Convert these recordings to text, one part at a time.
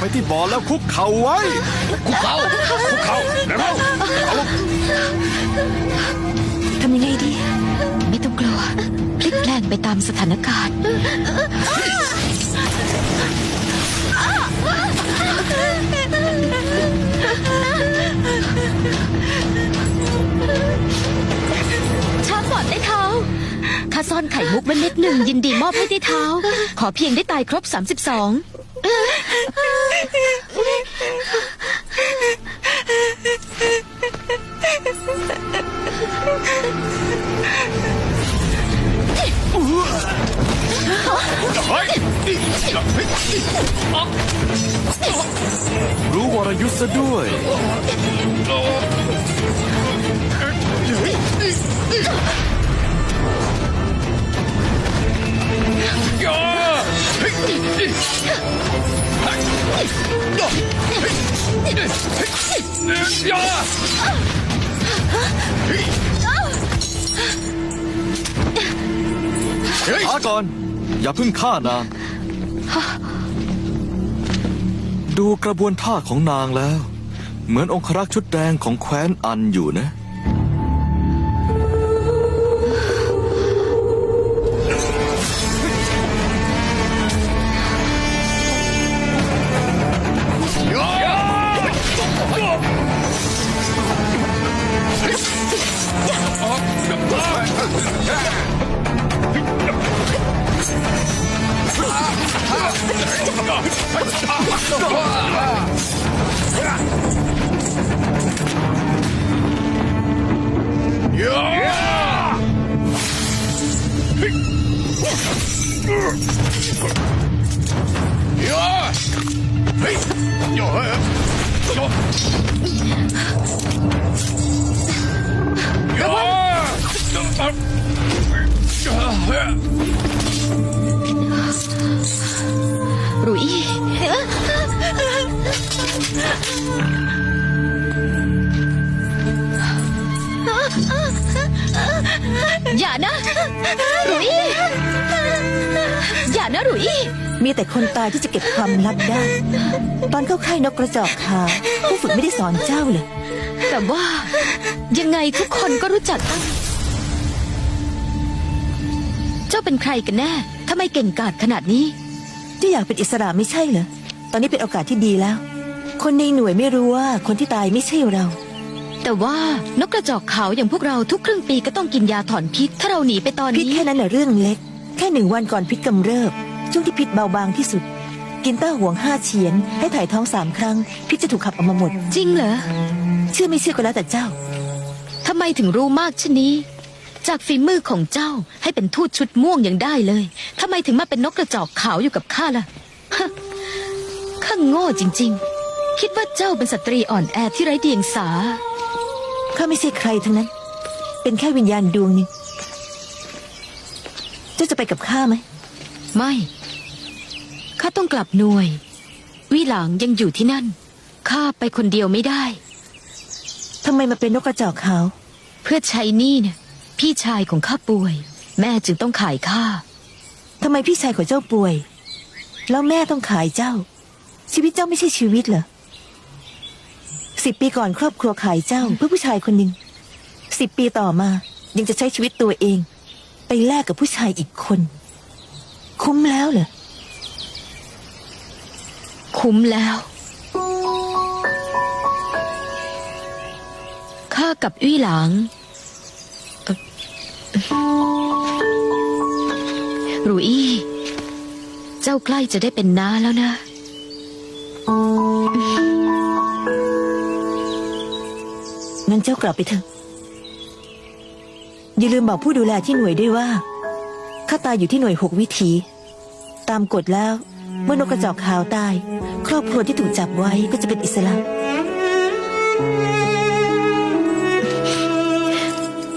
ไปที่บ่อแล้วคุกเข่าไว้ คุกเข่าคุกเข่าเร็วทำยังไงดี ไม่ต้องกลัวพลิกแปลงไปตามสถานการณ์ช้าก่อนได้เท้าข้าซ่อนไข่มุกไว้เม็ดหนึ่งยินดีมอบให้ได้เท้า ขอเพียงได้ตายครบ 32เฮ้ย รู้วรยุทธ์ซะด้วยย่าเฮ้ยย่า ช้าก่อน อย่าเพิ่งฆ่านาง ดูกระบวนท่าของนางแล้ว เหมือนองครักษ์ชุดแดงของแคว้นอันอยู่นะ ย่าเฮ้านะหรุยมีแต่คนตายที่จะเก็บความลับได้ ตอนเข้าค่ายนกกระจอกขาวผู้ฝึกไม่ได้สอนเจ้าเลย แต่ว่ายังไงทุกคนก็รู้จักตั้งเจ้าเป็นใครกันแน่ทำไมเก่งกาจขนาดนี้ เจ้าอยากเป็นอิสระไม่ใช่เหรอ ตอนนี้เป็นโอกาสที่ดีแล้ว คนในหน่วยไม่รู้ว่าคนที่ตายไม่ใช่เรา แต่ว่านกกระจอกขาวอย่างพวกเราทุกครึ่งปีก็ต้องกินยาถอนพิษ ถ้าเราหนีไปตอนนี้พิษแค่นั้นแหละเรื่องเล็ก แค่หนึ่งวันก่อนพิษกำเริบ ช่วงที่พิษเบาบางที่สุด กินเต้าห่วงห้าเฉียน ให้ถ่ายท้องสามครั้ง พิษจะถูกขับออกมาหมด จริงเหรอ เชื่อไม่เชื่อก็แล้วแต่เจ้าทำไมถึงรู้มากชนนี้ จากฝีมือของเจ้าให้เป็นทูตชุดม่วงยังได้เลยทำไมถึงมาเป็นนกกระจอกขาวอยู่กับข้าล่ะฮะข้าโง่จริง ๆ คิดว่าเจ้าเป็นสตรีอ่อนแอที่ไร้เดียงสาข้าไม่ใช่ใครทั้งนั้น เป็นแค่วิญญาณดวงหนึ่ง เจ้าจะไปกับข้าไหม ไม่ ข้าต้องกลับหน่วย วิหลังยังอยู่ที่นั่น ข้าไปคนเดียวไม่ได้ ทำไมมาเป็นนกกระจอกขาวเพื่อใช้หนี่เนี่ยพี่ชายของข้าป่วย แม่จึงต้องขายข้า ทำไมพี่ชายของเจ้าป่วย แล้วแม่ต้องขายเจ้า ชีวิตเจ้าไม่ใช่ชีวิตเหรอสิบปีก่อนครอบครัวขายเจ้าเพื่อผู้ชายคนหนึ่งสิบปีต่อมายังจะใช้ชีวิตตัวเอง ไปแลกกับผู้ชายอีกคน คุ้มแล้วเหรอ คุ้มแล้ว ข้ากับอุ้ยหลางเอ่อหรูอี้เจ้าใกล้จะได้เป็นน้าแล้วนะ งั้นเจ้ากลับไปเถอะ อย่าลืมบอกผู้ดูแลที่หน่วยด้วยว่าข้าตายอยู่ที่หน่วยหกวิถี ตามกฎแล้ว เมื่อนกกระจอกขาวตาย ครอบครัวที่ถูกจับไว้ก็จะเป็นอิสระ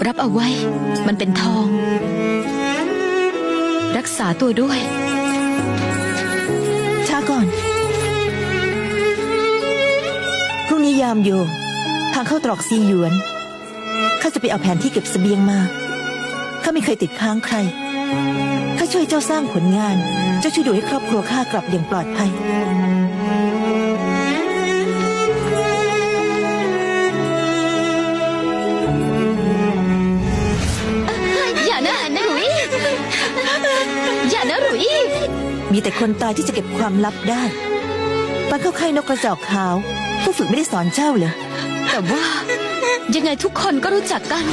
รับเอาไว้ มันเป็นทอง รักษาตัวด้วย ช้าก่อน พรุ่งนี้ยามโยมทางเข้าตรอกซีหยวน ข้าจะไปเอาแผนที่เก็บสเสบียงมา ข้าไม่เคยติดค้างใคร ข้าช่วยเจ้าสร้างผลงาน เจ้าช่วยดูให้ครอบครัวข้ากลับอย่างปลอดภัย อย่านะหรุยอย่านะหรุยมีแต่คนตายที่จะเก็บความลับได้ปอนเข้าไข่านกกระจอกขาวผู้ฝึกไม่ได้สอนเจ้าเลยแต่ว่า ยังไงทุกคนก็รู้จักกัน